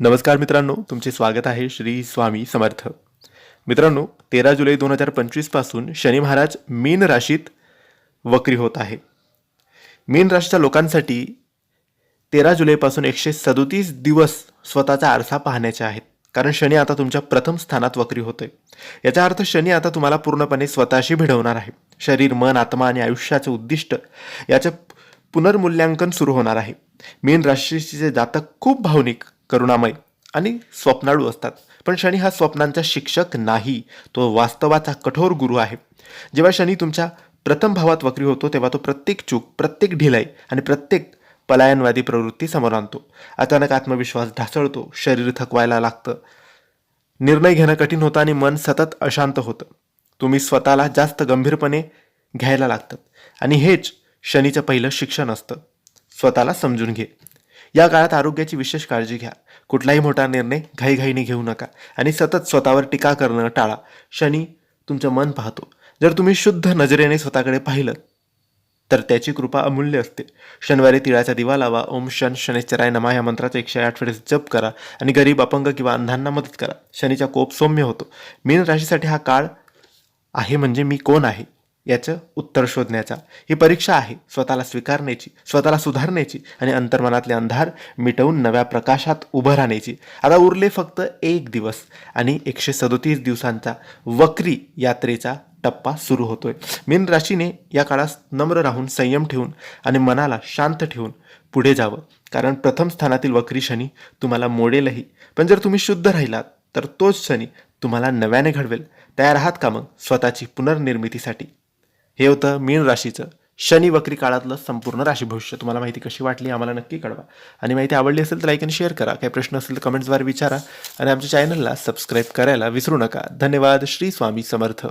नमस्कार मित्रांनो तुमचे स्वागत आहे श्री स्वामी समर्थ. मित्रांनो तेरा जुलै दोन हजार पंचवीसपासून शनी महाराज मीन राशीत वक्री होत आहे. मीन राशीच्या लोकांसाठी तेरा जुलैपासून एकशे सदोतीस दिवस स्वतःचा आरसा पाहण्याचे आहेत. कारण शनी आता तुमच्या प्रथम स्थानात वक्री होतोय. याचा अर्थ शनी आता तुम्हाला पूर्णपणे स्वतःशी भिडवणार आहे. शरीर मन आत्मा आणि आयुष्याचे उद्दिष्ट याचे पुनर्मूल्यांकन सुरू होणार आहे. मीन राशीचे जातक खूप भावनिक करुणामय आणि स्वप्नाळू असतात. पण शनी हा स्वप्नांचा शिक्षक नाही. तो वास्तवाचा कठोर गुरु आहे. जेव्हा शनी तुमच्या प्रथम भावात वक्री होतो तेव्हा तो प्रत्येक चूक प्रत्येक ढिलाई आणि प्रत्येक पलायनवादी प्रवृत्ती समोर आणतो. अचानक आत्मविश्वास ढासळतो शरीर थकवायला लागतं. निर्णय घेणं कठीण होतं आणि मन सतत अशांत होतं. तुम्ही स्वतःला जास्त गंभीरपणे घ्यायला लागतात आणि हेच शनीचं पहिलं शिक्षण असतं. स्वतःला समजून घे. या काळात आरोग्याची विशेष काळजी घ्या. कुठलाही मोठा निर्णय घाईघाईने घेऊ नका आणि सतत स्वतःवर टीका करणं टाळा. शनी तुमचं मन पाहतो. जर तुम्ही शुद्ध नजरेने स्वतःकडे पाहिलं तर त्याची कृपा अमूल्य असते. शनिवारी तिळाचा दिवा लावा. ओम शन शनिश्चराय नमा या मंत्राचा एकशे आठ वेळेस जप करा आणि गरीब अपंग किंवा अंधांना मदत करा. शनीचा कोप सौम्य होतो. मीन राशीसाठी हा काळ आहे म्हणजे मी कोण आहे? याचं उत्तर शोधण्याचा. ही परीक्षा आहे स्वतःला स्वीकारण्याची स्वतःला सुधारण्याची आणि अंतर्मनातले अंधार मिटवून नव्या प्रकाशात उभं राहण्याची. आता उरले फक्त एक दिवस आणि एकशे सदोतीस दिवसांचा वक्री यात्रेचा टप्पा सुरू होतोय. मीन राशीने या काळात नम्र राहून संयम ठेवून आणि मनाला शांत ठेवून पुढे जावं. कारण प्रथम स्थानातील वक्री शनी तुम्हाला मोडेलही. पण जर तुम्ही शुद्ध राहिलात तर तोच शनी तुम्हाला नव्याने घडवेल. तयार आहात का मग? स्वतःची पुनर्निर्मितीसाठी. हे होतं मीन राशीचं. शनी वक्री काळातलं संपूर्ण राशी भविष्य. तुम्हाला माहिती कशी वाटली आम्हाला नक्की कळवा. आणि माहिती आवडली असेल तर लाईक आणि शेअर करा. काही प्रश्न असेल तर कमेंट्सद्वारे विचारा. आणि आमच्या चॅनलला सबस्क्राईब करायला विसरू नका. धन्यवाद. श्री स्वामी समर्थ.